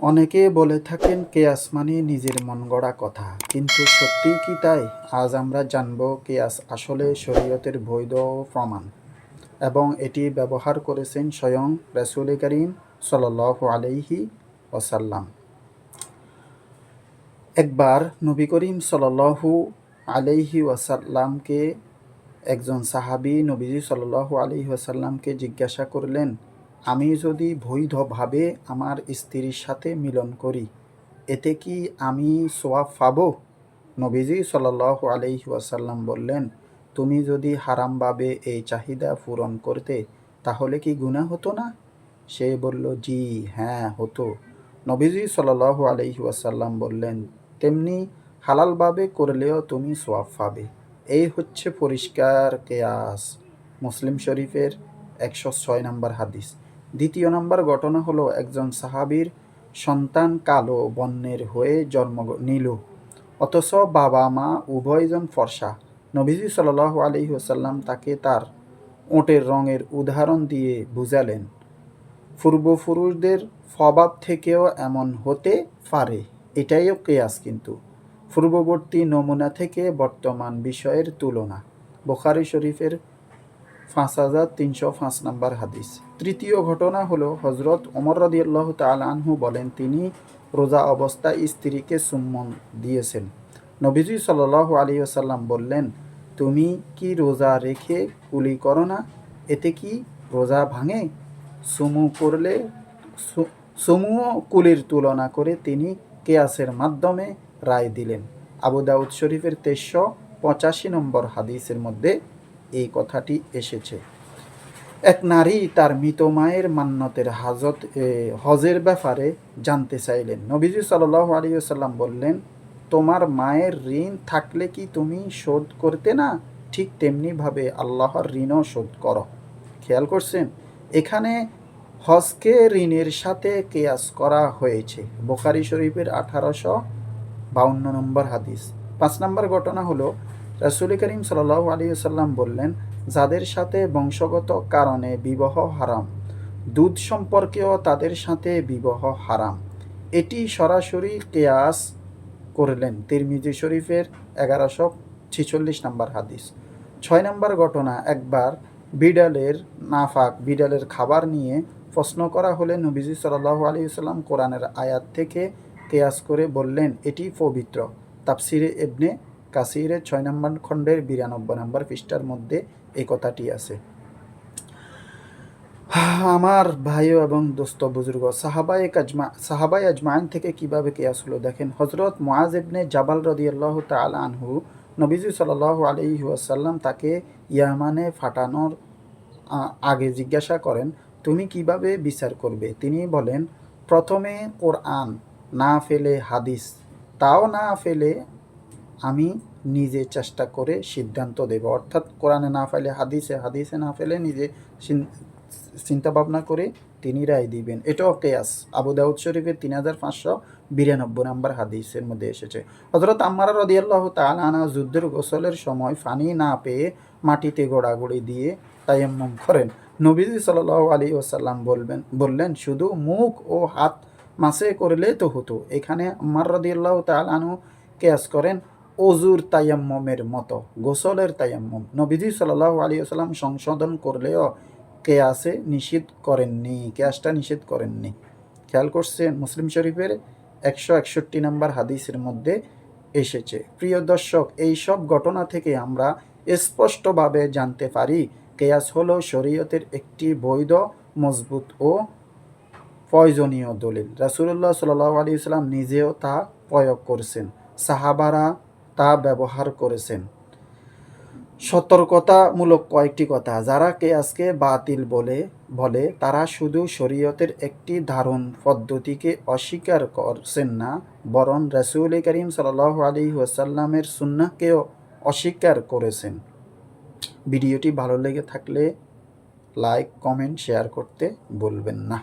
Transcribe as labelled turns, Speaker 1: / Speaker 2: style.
Speaker 1: অনেকে বলে থাকেন, কেয়াস মানে নিজের মন গড়া কথা। কিন্তু সত্যি কি তাই? আজ আমরা জানব কেয়াস আসলে শরীয়তের বৈধ প্রমাণ। এবং এটি ব্যবহার করেছেন স্বয়ং রাসূল করিম সাল্লাহ আলাইহি ওসাল্লাম একবার নবী করিম সাল্লাল্লাহু আলাইহি ওয়াসাল্লামকে একজন সাহাবী নবীজি সাল্লাল্লাহু আলাইহি ওয়াসাল্লামকে জিজ্ঞাসা করলেন আমি যদি বৈধভাবে আমার স্ত্রীর সাথে মিলন করি, এতে কি আমি সোয়াব পাবো? নবীজি সাল্লাল্লাহু আলাইহি ওয়াসাল্লাম বললেন, তুমি যদি হারামভাবে এই চাহিদা পূরণ করতে, তাহলে কি গুনাহ হতো না? সে বলল, জি হ্যাঁ হতো। নবীজি সাল্লাল্লাহু আলাইহি ওয়াসাল্লাম বললেন, তেমনি হালালভাবে করলেও তুমি সোয়াব পাবে। এই হচ্ছে পরিষ্কার কেয়াস। মুসলিম শরীফের একশো ছয় নম্বর হাদিস। দ্বিতীয় নম্বর ঘটনা হলো একজন সাহাবীর সন্তান কালো বন্যের হয়ে জন্ম নিল। অথচ বাবা, মা উভয়জন ফর্সা। নবীজি সাল্লাহ আলহি ওসাল্লাম তাকে তার ওটের রঙের উদাহরণ দিয়ে বুঝালেন, পূর্বপুরুষদের স্বভাব থেকেও এমন হতে পারে। এটাইও কেয়াস কিন্তু। পূর্ববর্তী নমুনা থেকে বর্তমান বিষয়ের তুলনা। বোখারি শরীফের পাঁচ হাজার তিনশো পাঁচ নম্বর হাদিস। তৃতীয় ঘটনা হলো হজরত ওমর রদিয়াল্লাহ তাল আনহু বলেন, তিনি রোজা অবস্থায় স্ত্রীকে সুম্মন দিয়েছেন। নবীজি সাল্লাহ আলী আসাল্লাম বললেন, তুমি কি রোজা রেখে কুলি করো না? এতে কি রোজা ভাঙে? সুমু করলে, সু- সমূহ কুলির তুলনা করে তিনি কেয়াসের মাধ্যমে রায় দিলেন। আবু দাউদ শরীফের তেইশশো পঁচাশি নম্বর হাদিসের মধ্যে এই কথাটি এসেছে। এক নারী তার মৃত মায়ের মান্যতের হাজত হজের ব্যাপারে জানতে চাইলেন। নবীজি সাল্লাহ আলিয়াল্লাম বললেন, তোমার মায়ের ঋণ থাকলে কি তুমি শোধ করতে না? ঠিক তেমনিভাবে আল্লাহর ঋণও শোধ করো। খেয়াল করছেন? এখানে হজকে ঋণের সাথে কেয়াস করা হয়েছে। বোখারি শরীফের আঠারোশো বাউন্ন নম্বর হাদিস। পাঁচ নম্বর ঘটনা হলো রাসুল করিম সাল্লাহ আলী সাল্লাম বললেন, যাদের সাথে বংশগত কারণে বিবাহ হারাম, দুধ সম্পর্কেও তাদের সাথে বিবাহ হারাম। এটি সরাসরি কেয়াস করলেন তিরমিজি শরীফের এগারোশো ছিচল্লিশ নম্বর হাদিস। ছয় নম্বর ঘটনা, একবার বিড়ালের নাফাক, বিড়ালের খাবার নিয়ে প্রশ্ন করা হলে নবীজি সাল্লাহ আলী সাল্লাম কোরআনের আয়াত থেকে কেয়াস করে বললেন, এটি পবিত্র। তাপসিরে এবনে কাসিরের ছয় নম্বর খণ্ডের বিরানব্বই নম্বর পৃষ্ঠার মধ্যে এই কথাটি আছে। আমার ভাইও এবং দোস্ত বুজুর্গ সাহাবাই আজমা সাহাবাই আজমাইন থেকে কীভাবে কেয়াস হলো দেখেন হজরত মোয়াজ ইবনে জাবাল রদিয়াল্লাহ তাল আনহু নবীজি সাল্লাহ আলহি আসাল্লাম তাকে ইয়ামানে ফাটানোর আগে জিজ্ঞাসা করেন, তুমি কীভাবে বিচার করবে? তিনি বলেন, প্রথমে কোরআন না ফেলে হাদিস, তাও না ফেলে আমি নিজে চেষ্টা করে সিদ্ধান্ত দেব। অর্থাৎ কোরআনে না ফেলে, হাদিসে হাদিসে না ফেলে নিজে চিন- চিন্তা ভাবনা করে তিনি রায় দিবেন। এটাও কেয়াস। আবু দাউদ শরীফের তিন হাজার পাঁচশো বিরানব্বই নম্বর হাদিসের মধ্যে এসেছে। হজরত আম্মারা রদিয়াল্লাহ তালানা যুদ্ধের গোসলের সময় পানি না পেয়ে মাটিতে গোড়াগড়ি দিয়ে তায়াম্মম করেন। নবীজি সাল্লাহ আলী ওসাল্লাম বলবেন বললেন, শুধু মুখ ও হাত মাসে করলে তো হতো। এখানে আম্মার রদিয়াল্লাহ তালানু কেয়াস করেন অজুর তায়াম্মমের মতো, গোসলের তায়াম্মম। নবীজি সাল্লাহ আলী আসাল্লাম সংশোধন করলেও কেয়াসে নিষেধ করেননি, কেয়াসটা নিষেধ করেননি। খেয়াল করছেন মুসলিম শরীফের একশো একষট্টি নম্বর হাদিসের মধ্যে এসেছে। প্রিয় দর্শক, এই সব ঘটনা থেকে আমরা স্পষ্টভাবে জানতে পারি, কেয়াস হলো শরীয়তের একটি বৈধ, মজবুত ও প্রয়োজনীয় দলিল। রাসুল্লাহ সাল্লাহ আলী ইসলাম নিজেও তা প্রয়োগ করছেন। সাহাবারা তা ব্যবহার করেছেন। সতর্কতামূলক কয়েকটি কথা যারা কেয়াসকে বাতিল বলে বলে তারা শুধু শরীয়তের একটি ধারণ পদ্ধতিকে অস্বীকার করছেন না, বরং রসুল করিম সাল আলী ওয়াসাল্লামের সুন্নাকেও অস্বীকার করেছেন। ভিডিওটি ভালো লেগে থাকলে লাইক, কমেন্ট, শেয়ার করতে বলবেন না।